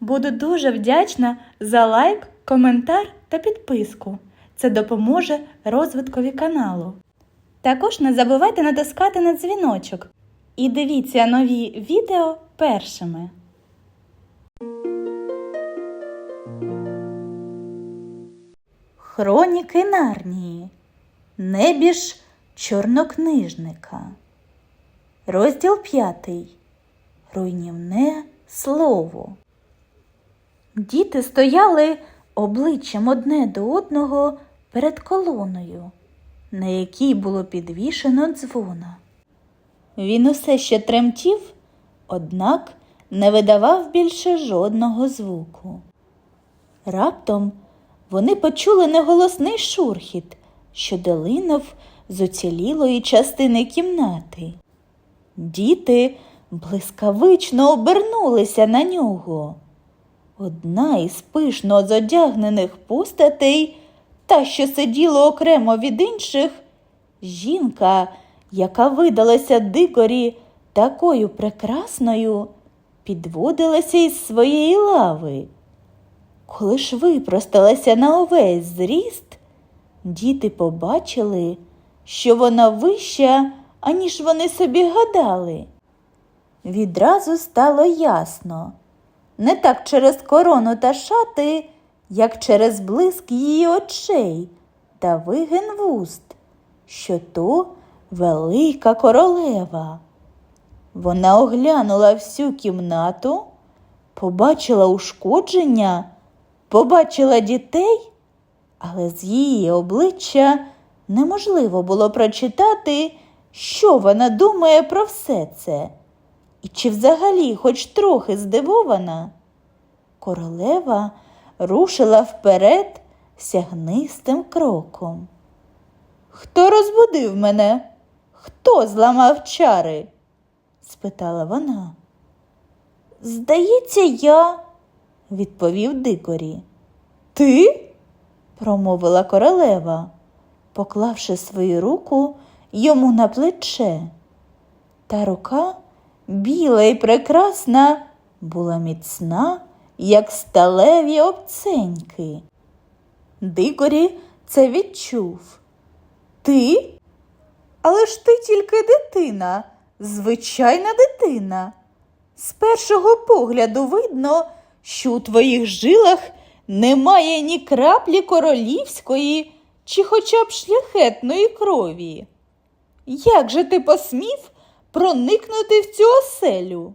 Буду дуже вдячна за лайк, коментар та підписку. Це допоможе розвиткові каналу. Також не забувайте натискати на дзвіночок і дивіться нові відео першими. Хроніки Нарнії. Небіж чорнокнижника. Розділ п'ятий. Руйнівне слово. Діти стояли обличчям одне до одного перед колоною, на якій було підвішено дзвона. Він усе ще тремтів, однак не видавав більше жодного звуку. Раптом вони почули неголосний шурхіт, що долинув з уцілілої частини кімнати. Діти блискавично обернулися на нього. Одна із пишно зодягнених постатей, та, що сиділа окремо від інших, жінка, яка видалася дикорі такою прекрасною, підводилася із своєї лави. Коли ж випросталася на увесь зріст, діти побачили, що вона вища, аніж вони собі гадали. Відразу стало ясно не так через корону та шати, як через блиск її очей та вигин вуст, що то велика королева. Вона оглянула всю кімнату, побачила ушкодження, побачила дітей, але з її обличчя неможливо було прочитати, що вона думає про все це. І чи взагалі хоч трохи здивована? Королева рушила вперед сягнистим кроком. Хто розбудив мене? Хто зламав чари? спитала вона. Здається, я, відповів дикорі. Ти? промовила королева, поклавши свою руку йому на плече. Та рука біла і прекрасна, була міцна, як сталеві обценьки. Дикорі це відчув. Ти? Але ж ти тільки дитина, звичайна дитина. З першого погляду видно, що у твоїх жилах немає ні краплі королівської чи хоча б шляхетної крові. Як же ти посмів проникнути в цю оселю?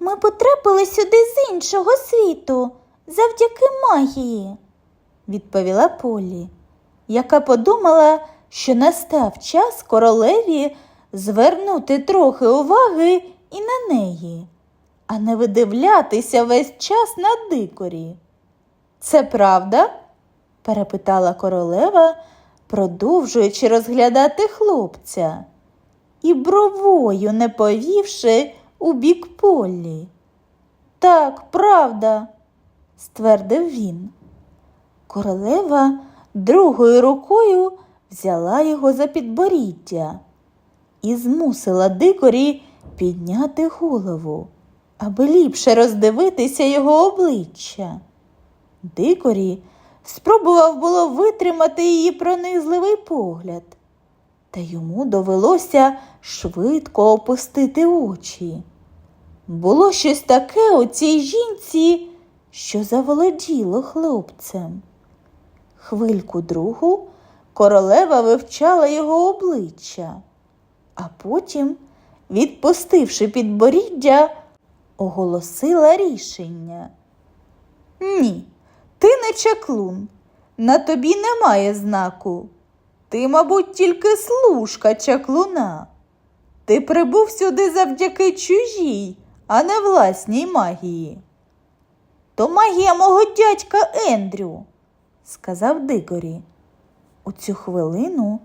Ми потрапили сюди з іншого світу, завдяки магії. відповіла Полі, яка подумала, що настав час королеві звернути трохи уваги і на неї, а не видивлятися весь час на дикорі. Це правда? перепитала королева, продовжуючи розглядати хлопця і бровою не повівши у бік Полі. Так, правда, ствердив він. Королева другою рукою взяла його за підборіддя і змусила дикорі підняти голову, аби ліпше роздивитися його обличчя. Дикорі спробував було витримати її пронизливий погляд, та йому довелося швидко опустити очі. Було щось таке у цій жінці, що заволоділо хлопцем. Хвильку другу королева вивчала його обличчя, а потім, відпустивши підборіддя, оголосила рішення. Ні, ти не чаклун, на тобі немає знаку. Ти, мабуть, тільки служка чаклуна. Ти прибув сюди завдяки чужій, а не власній магії. То магія мого дядька Ендрю, сказав Дигорі. У цю хвилину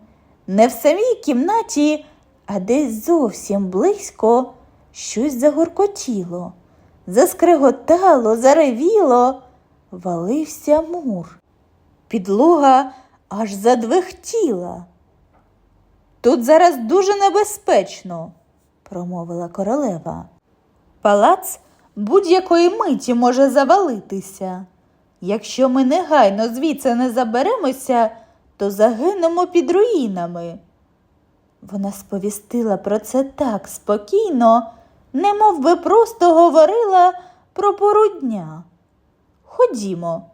не в самій кімнаті, а десь зовсім близько щось загоркотіло, заскреготало, заревіло, валився мур. Підлога аж задвихтіла. Тут зараз дуже небезпечно, промовила королева. Палац будь-якої миті може завалитися. Якщо ми негайно звідси не заберемося, то загинемо під руїнами. Вона сповістила про це так спокійно, немов би просто говорила про пору дня. Ходімо,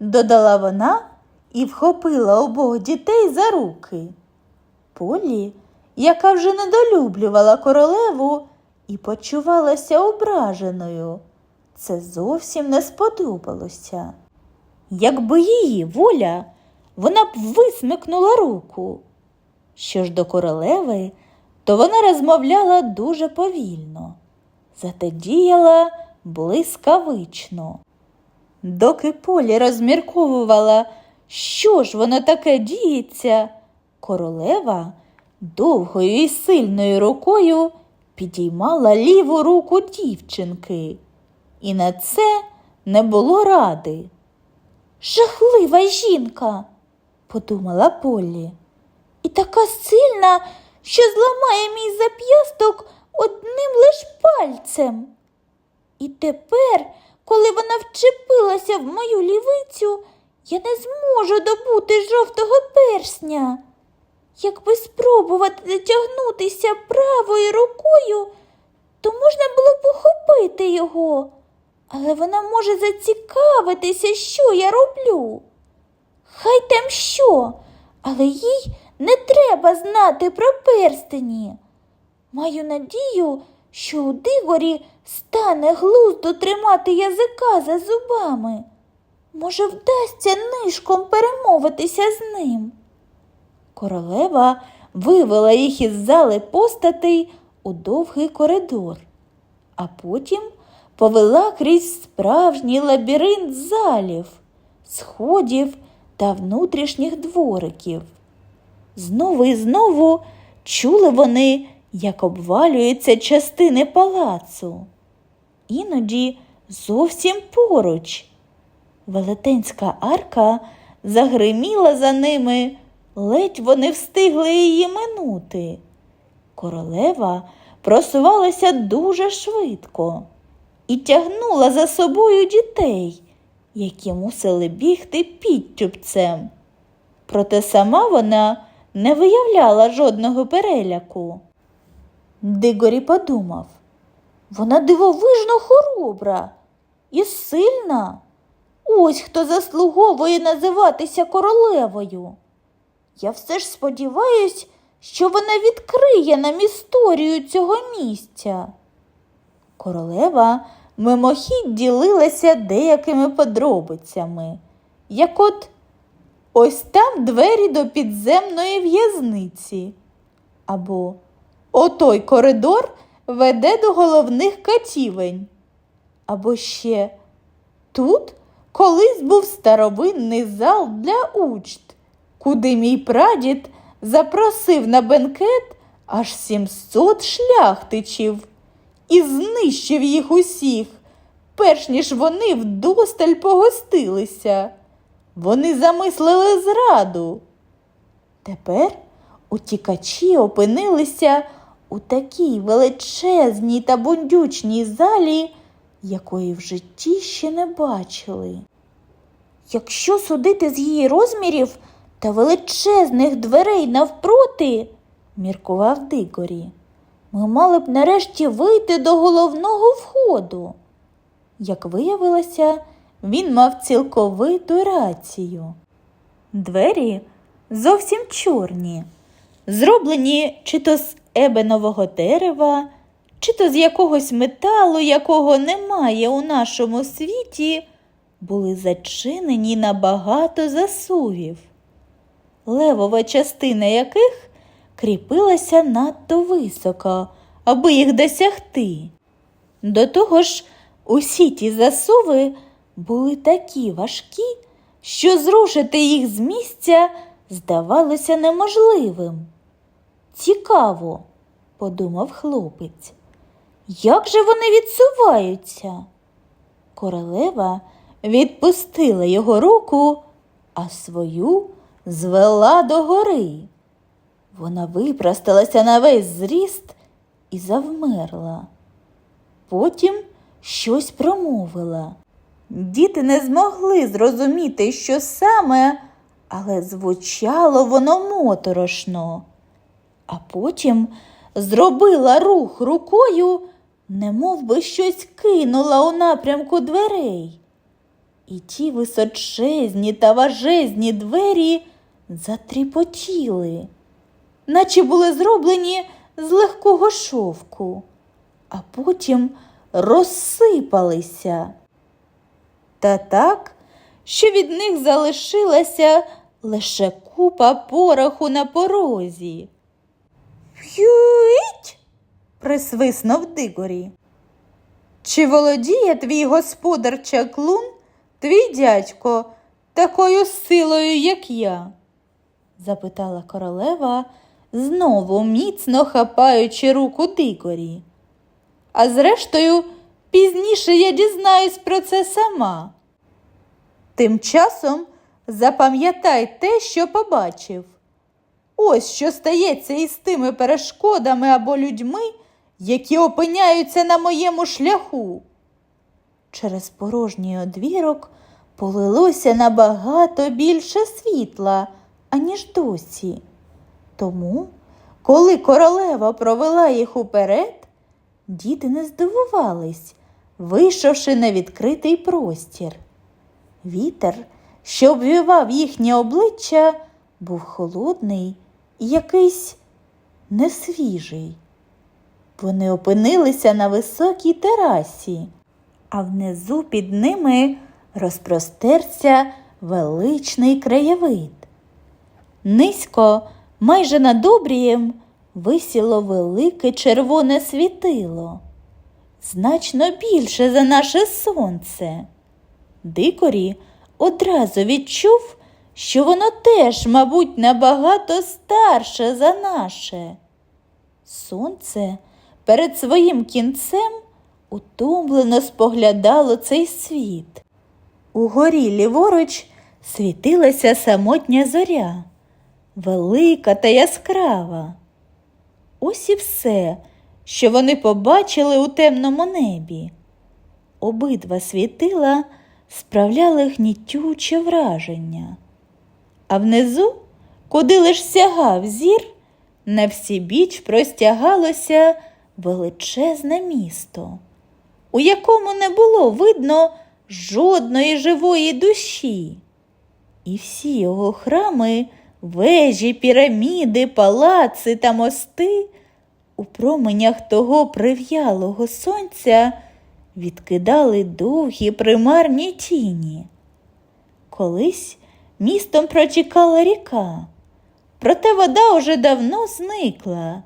додала вона і вхопила обох дітей за руки. Полі, яка вже недолюблювала королеву і почувалася ображеною, це зовсім не сподобалося. Якби її воля, вона б висмикнула руку. Що ж до королеви, то вона розмовляла дуже повільно, зате діяла блискавично. Доки Полі розмірковувала, що ж воно таке діється, королева довгою і сильною рукою підіймала ліву руку дівчинки, і на це не було ради. Жахлива жінка, подумала Поллі. І така сильна, що зламає мій зап'ясток одним лиш пальцем. І тепер, коли вона вчепилася в мою лівицю, я не зможу добути жовтого персня. Якби спробувати дотягнутися правою рукою, то можна було б ухопити його, але вона може зацікавитися, що я роблю. Хай там що, але їй не треба знати про перстені. Маю надію, що у Дигорі стане глуздо тримати язика за зубами. Може, вдасться нишком перемовитися з ним. Королева вивела їх із зали постатей у довгий коридор, а потім повела крізь справжній лабіринт залів, сходів та внутрішніх двориків. Знову і знову чули вони, як обвалюються частини палацу. Іноді зовсім поруч. Велетенська арка загриміла за ними, ледь вони встигли її минути. Королева просувалася дуже швидко і тягнула за собою дітей, які мусили бігти підтюпцем. Проте сама вона не виявляла жодного переляку. Дигорі подумав, Вона дивовижно хоробра і сильна. Ось хто заслуговує називатися королевою. Я все ж сподіваюсь, що вона відкриє нам історію цього місця. королева мимохідь ділилася деякими подробицями, як от ось там двері до підземної в'язниці, або отой коридор веде до головних катівень, або ще тут колись був старовинний зал для учт, куди мій прадід запросив на бенкет аж 700 шляхтичів і знищив їх усіх, перш ніж вони вдосталь погостилися. Вони замислили зраду. Тепер утікачі опинилися у такій величезній та бундючній залі, якої в житті ще не бачили. Якщо судити з її розмірів та величезних дверей навпроти, міркував Дигорі, ми мали б нарешті вийти до головного входу. Як виявилося, він мав цілковиту рацію. Двері зовсім чорні, зроблені чи то з ебенового дерева, чи то з якогось металу, якого немає у нашому світі, були зачинені на багато засувів, левова частина яких кріпилася надто високо, аби їх досягти. До того ж, усі ті засуви були такі важкі, що зрушити їх з місця здавалося неможливим. Цікаво, подумав хлопець. Як же вони відсуваються? Королева відпустила його руку, а свою звела догори. Вона випросталася на весь зріст і завмерла. Потім щось промовила. Діти не змогли зрозуміти, що саме, але звучало воно моторошно. А потім зробила рух рукою, немов би щось кинула у напрямку дверей. І ті височезні та важезні двері затріпотіли, наче були зроблені з легкого шовку, а потім розсипалися. Та так, що від них залишилася лише купа пороху на порозі. П'ють. Присвиснув Дигорі. Чи володіє твій господар чаклун, твій дядько, такою силою, як я? запитала королева, знову міцно хапаючи руку Дигорі. А зрештою, пізніше я дізнаюсь про це сама. Тим часом запам'ятай те, що побачив. Ось що стається із тими перешкодами або людьми, які опиняються на моєму шляху. Через порожній одвірок полилося набагато більше світла, аніж досі. Тому, коли королева провела їх уперед, діти не здивувались, вийшовши на відкритий простір. Вітер, що обвівав їхнє обличчя, був холодний і якийсь несвіжий. Вони опинилися на високій терасі, а внизу під ними розпростерся величний краєвид. Низько, майже над обрієм, висіло велике червоне світило, значно більше за наше сонце. Дикорі одразу відчув, що воно теж, мабуть, набагато старше за наше. Сонце перед своїм кінцем утомлено споглядало цей світ. Угорі ліворуч світилася самотня зоря, велика та яскрава. Ось і все, що вони побачили у темному небі. Обидва світила справляли гнітюче враження. А внизу, куди лиш сягав зір, на всі біч простягалося величезне місто, у якому не було видно жодної живої душі. І всі його храми, вежі, піраміди, палаци та мости у променях того прив'ялого сонця відкидали довгі примарні тіні. Колись містом протікала ріка, проте вода уже давно зникла.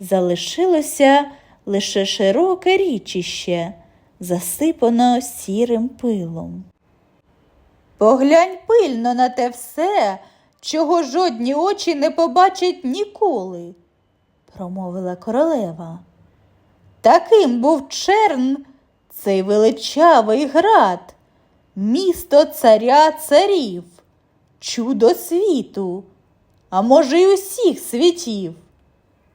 Залишилося лише широке річище, засипано сірим пилом. Поглянь пильно на те все, чого жодні очі не побачать ніколи, промовила королева. Таким був черн цей величавий град, місто царя царів, чудо світу, а може, й усіх світів.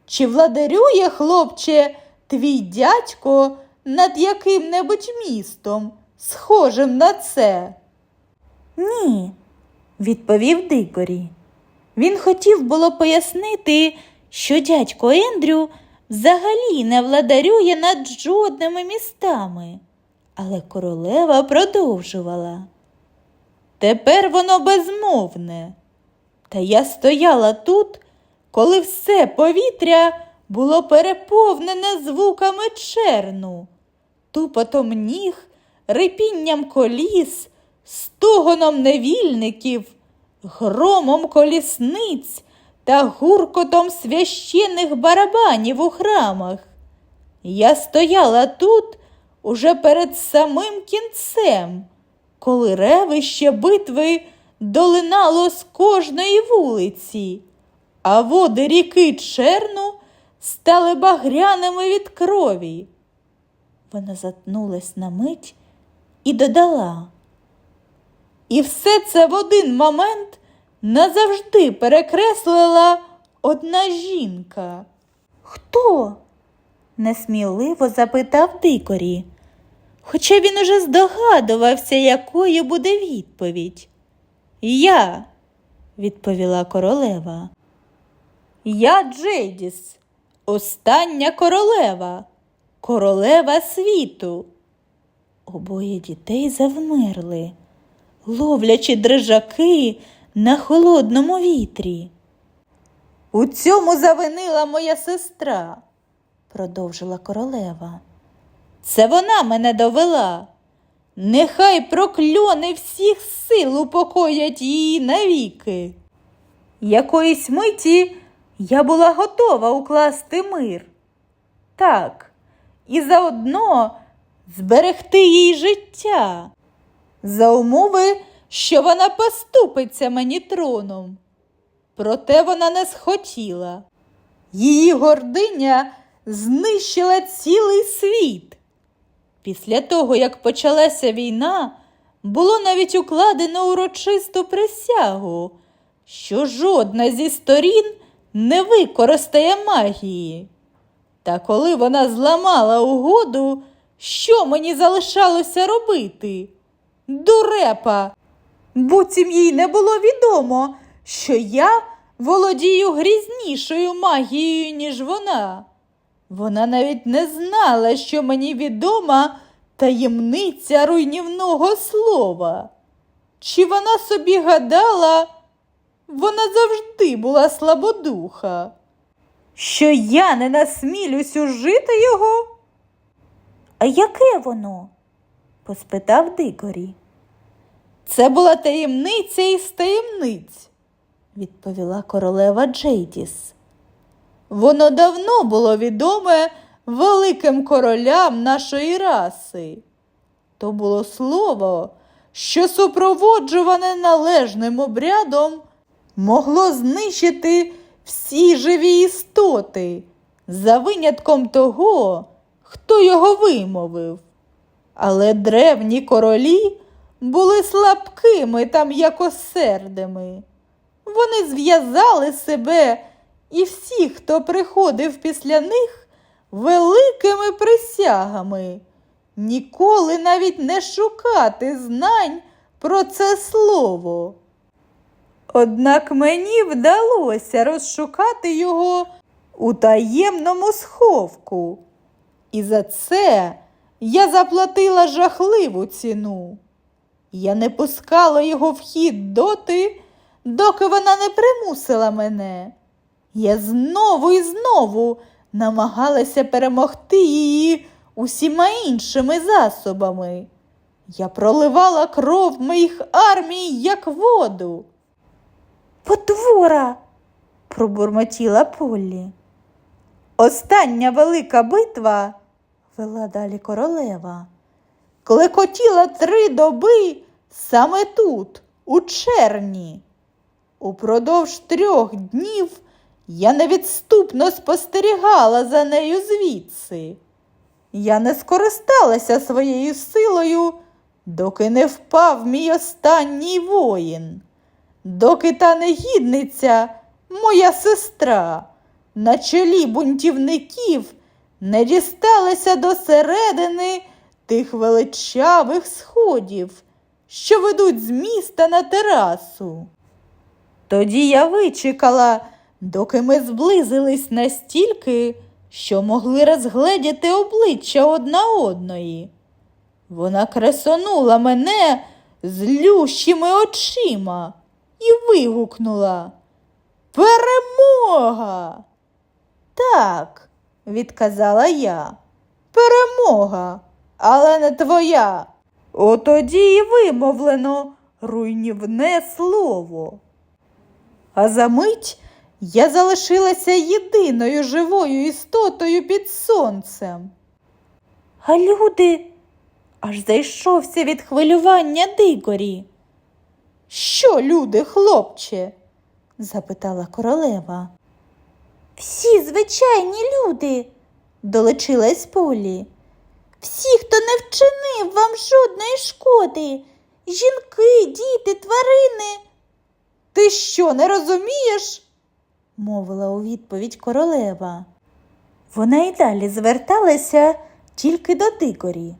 Чи владарює, хлопче, твій дядько над яким-небудь містом, схожим на це? Ні, відповів Дикорі. Він хотів було пояснити, що дядько Ендрю взагалі не владарює над жодними містами, але королева продовжувала. Тепер воно безмовне. Та я стояла тут, коли все повітря було переповнене звуками черну, тупотом ніг, рипінням коліс, стогоном невільників, громом колісниць та гуркотом священних барабанів у храмах. Я стояла тут уже перед самим кінцем, коли ревище битви долинало з кожної вулиці, а води ріки Черну стали багряними від крові. Вона затнулась на мить і додала. І все це в один момент назавжди перекреслила одна жінка. Хто? несміливо запитав Дикорі. хоча він уже здогадувався, якою буде відповідь. Я, відповіла королева. Я Джейдіс, остання королева, королева світу. Обоє дітей завмерли, ловлячи дрижаки на холодному вітрі. У цьому завинила моя сестра, продовжила королева. Це вона мене довела. Нехай прокльони всіх сил упокоять її навіки. Якоїсь миті я була готова укласти мир. Так, і заодно зберегти їй життя, за умови, що вона поступиться мені троном. Проте вона не схотіла. Її гординя знищила цілий світ. Після того, як почалася війна, було навіть укладено урочисту присягу, що жодна зі сторін не використає магії. Та коли вона зламала угоду, що мені залишалося робити? Дурепа! Буцім їй не було відомо, що я володію грізнішою магією, ніж вона. Вона навіть не знала, що мені відома таємниця руйнівного слова. Чи вона собі гадала, вона завжди була слабодуха, що я не насмілюсь ужити його? А яке воно? поспитав Дикорі. Це була таємниця із таємниць, відповіла королева Джейдіс. Воно давно було відоме великим королям нашої раси. То було слово, що супроводжуване належним обрядом могло знищити всі живі істоти, за винятком того, хто його вимовив. Але древні королі були слабкими та м'якосердими. Вони зв'язали себе і всіх, хто приходив після них, великими присягами, ніколи навіть не шукати знань про це слово. Однак мені вдалося розшукати його у таємному сховку, і за це я заплатила жахливу ціну. Я не пускала його в хід доти, доки вона не примусила мене. Я знову і знову намагалася перемогти її усіма іншими засобами. Я проливала кров моїх армій, як воду. Потвора. пробурмотіла Поллі. Остання велика битва, вела далі королева, клекотіла три доби саме тут, у черні. Упродовж трьох днів я невідступно спостерігала за нею звідси. Я не скористалася своєю силою, доки не впав мій останній воїн, доки та негідниця, моя сестра, на чолі бунтівників не дісталася до середини тих величавих сходів, що ведуть з міста на терасу. Тоді я вичекала, доки ми зблизились настільки, що могли розгледіти обличчя одна одної. Вона кресонула мене злющими очима і вигукнула Перемога! Так, відказала я. Перемога, але не твоя. Отоді і вимовлено руйнівне слово. А за мить я залишилася єдиною живою істотою під сонцем. А люди Аж зайшовся від хвилювання Дигорі. Що, люди, хлопче? запитала королева. всі звичайні люди, долучилась Полі. Всі, хто не вчинив вам жодної шкоди. Жінки, діти, тварини. Ти що, не розумієш? мовила у відповідь королева. Вона й далі зверталася тільки до Дигорі.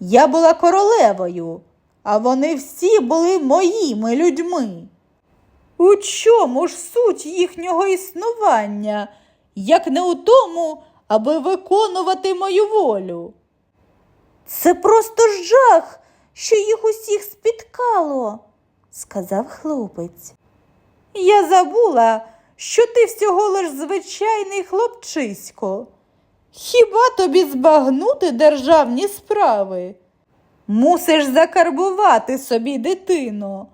Я була королевою, а вони всі були моїми людьми. У чому ж суть їхнього існування, як не у тому, аби виконувати мою волю? Це просто жах, що їх усіх спіткало, сказав хлопець. Я забула, що ти всього лиш звичайний хлопчисько. Хіба тобі збагнути державні справи? Мусиш закарбувати собі дитину.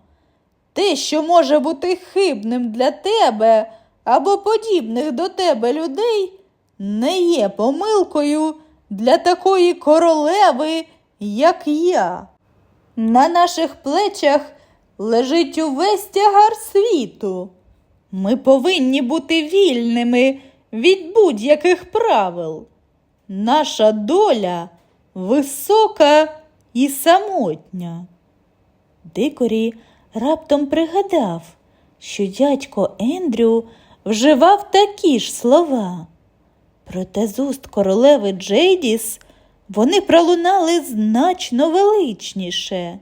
Те, що може бути хибним для тебе або подібних до тебе людей, не є помилкою для такої королеви, як я. На наших плечах лежить увесь тягар світу. Ми повинні бути вільними від будь-яких правил. Наша доля висока і самотня. Дикорі раптом пригадав, що дядько Ендрю вживав такі ж слова. Проте з уст королеви Джейдіс вони пролунали значно величніше.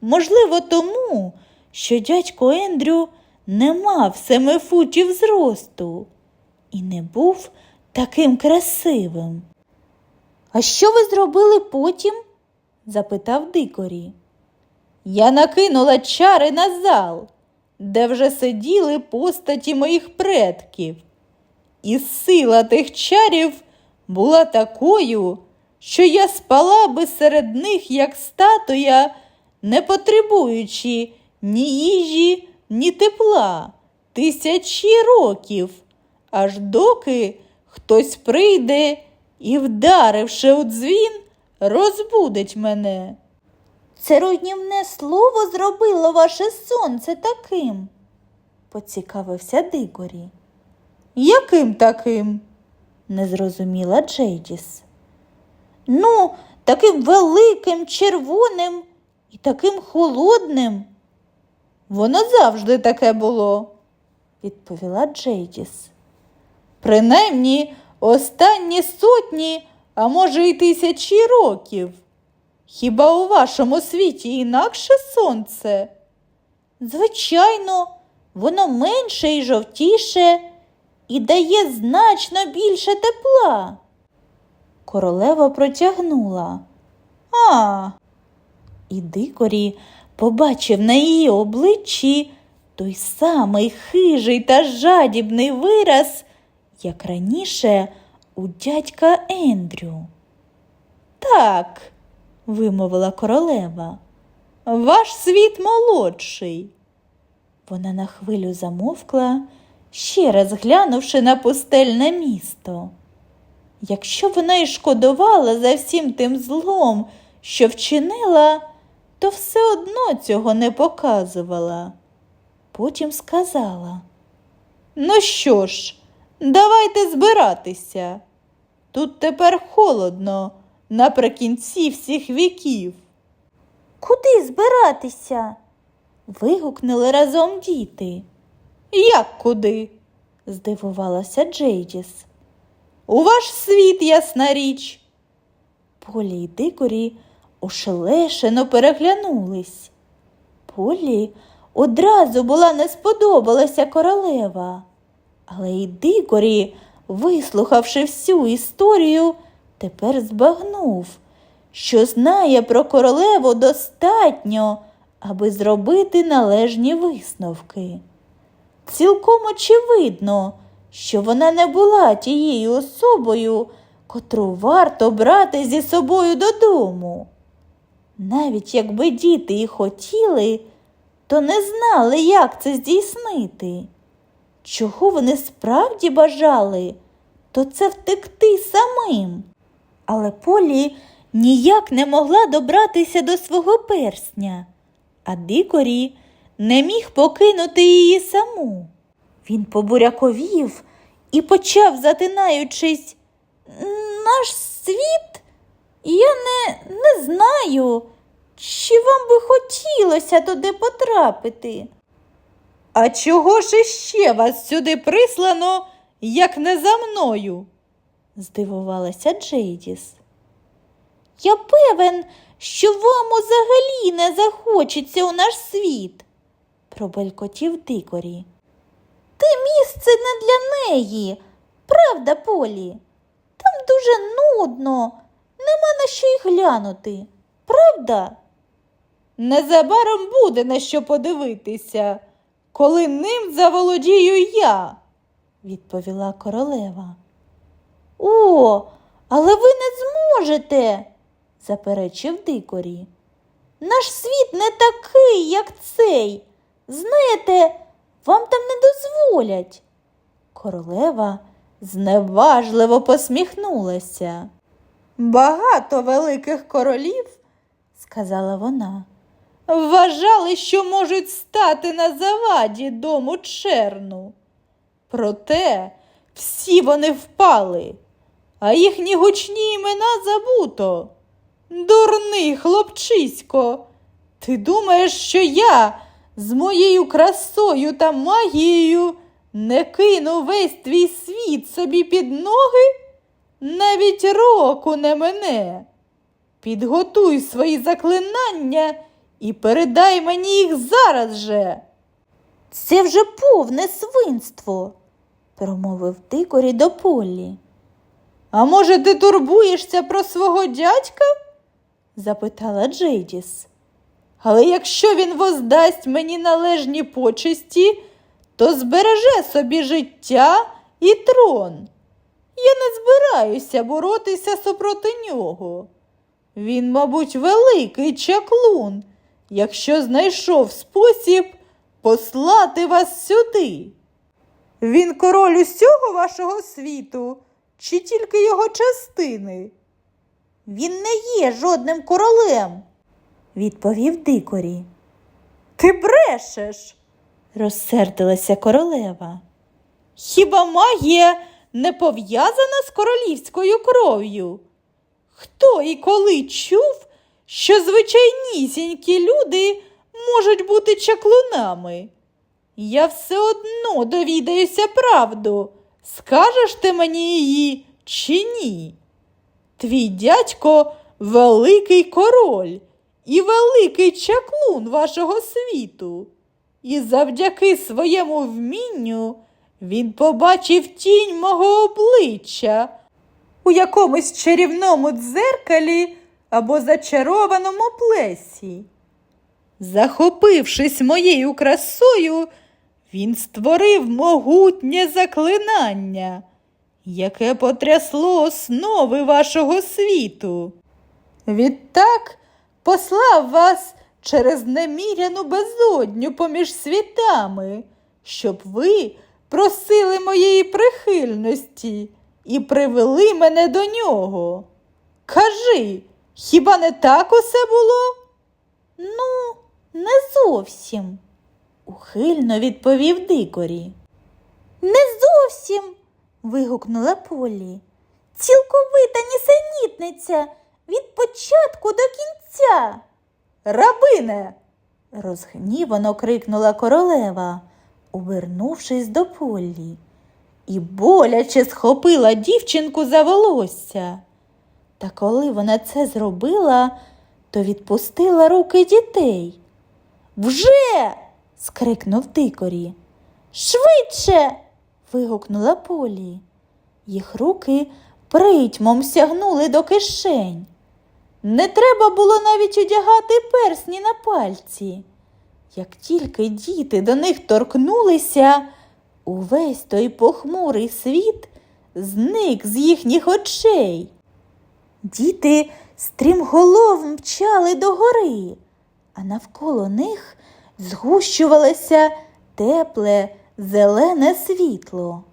Можливо, тому, що дядько Ендрю не мав семи футів зросту і не був таким красивим. А що ви зробили потім? Запитав Дикорі. Я накинула чари на зал, де вже сиділи постаті моїх предків. І сила тих чарів була такою, що я спала би серед них, як статуя, не потребуючи ні їжі, ні тепла, тисячі років, аж доки хтось прийде і, вдаривши у дзвін, розбудить мене. Це руйнівне слово зробило ваше сонце таким, поцікавився Дигорі. Яким таким? не зрозуміла Джейдіс. Ну, таким великим, червоним і таким холодним, Воно завжди таке було. відповіла Джейдіс. Принаймні останні сотні, а може й тисячі років. Хіба у вашому світі інакше сонце? Звичайно, воно менше і жовтіше і дає значно більше тепла. Королева протягнула. А, І Дикорі побачив на її обличчі той самий хижий та жадібний вираз, як раніше у дядька Ендрю. так, Вимовила королева. ваш світ молодший. Вона на хвилю замовкла, ще раз глянувши на пустельне місто. Якщо вона й шкодувала за всім тим злом, що вчинила, то все одно цього не показувала. Потім сказала Ну що ж, давайте збиратися. Тут тепер холодно наприкінці всіх віків. Куди збиратися? вигукнули разом діти. Як куди? здивувалася Джейдіс. У ваш світ, ясна річ. Полі й Дикорі ошелешено переглянулись. Полі одразу була не сподобалася королева, але й Дикорі, вислухавши всю історію, тепер збагнув, що знає про королеву достатньо, аби зробити належні висновки. Цілком очевидно, що вона не була тією особою, котру варто брати зі собою додому. Навіть якби діти і хотіли, то не знали, як це здійснити. Чого вони справді бажали, то це втекти самим. Але Полі ніяк не могла добратися до свого персня, а Дикорі не міг покинути її саму. Він побуряковів і почав, затинаючись, наш світ? Я не, не знаю, чи вам би хотілося туди потрапити. А чого ж іще вас сюди прислано, як не за мною? здивувалася Джейдіс. Я певен, що вам взагалі не захочеться у наш світ, пробелькотів дикорі. Те місце не для неї, правда, Полі? Там дуже нудно, нема на що й глянути, правда? Незабаром буде на що подивитися, коли ним заволодію я. відповіла королева. О, але ви не зможете, заперечив дикорі. Наш світ не такий, як цей. Знаєте, вам там не дозволять. Королева зневажливо посміхнулася, Багато великих королів сказала вона. Вважали, що можуть стати на заваді дому черну. Проте всі вони впали, а їхні гучні імена забуто. Дурний хлопчисько, ти думаєш, що я з моєю красою та магією не кину весь твій світ собі під ноги? Навіть року не мене. Підготуй свої заклинання і передай мені їх зараз же. Це вже повне свинство, промовив дикорі до Полі. А може, ти турбуєшся про свого дядька? запитала Джейдіс. Але якщо він воздасть мені належні почесті, то збереже собі життя і трон. Я не збираюся боротися супроти нього. Він, мабуть, великий чаклун, якщо знайшов спосіб послати вас сюди. Він король усього вашого світу, чи тільки його частини? Він не є жодним королем, відповів дикорі. Ти брешеш. Розсердилася королева. Хіба магія не пов'язана з королівською кров'ю? Хто і коли чув, що звичайнісінькі люди можуть бути чаклунами? Я все одно довідаюся правду. Скажеш ти мені її чи ні? Твій дядько великий король і великий чаклун вашого світу. І завдяки своєму вмінню він побачив тінь мого обличчя у якомусь чарівному дзеркалі або зачарованому плесі. Захопившись моєю красою, він створив могутнє заклинання, яке потрясло основи вашого світу. Відтак послав вас через неміряну безодню поміж світами, щоб ви просили моєї прихильності і привели мене до нього. Кажи, хіба не так усе було? Ну, не зовсім, ухильно відповів дикорі. Не зовсім. вигукнула Полі. Цілковита нісенітниця від початку до кінця. Рабине, розгнівано крикнула королева, обернувшись до Полі, і боляче схопила дівчинку за волосся. Та коли вона це зробила, то відпустила руки дітей. Вже. скрикнув дикорі. Швидше. вигукнула Полі. Їх руки притьмом сягнули до кишень. Не треба було навіть одягати персні на пальці. Як тільки діти до них торкнулися, увесь той похмурий світ зник з їхніх очей. Діти стрімголов мчали догори, а навколо них згущувалося тепле зелене світло.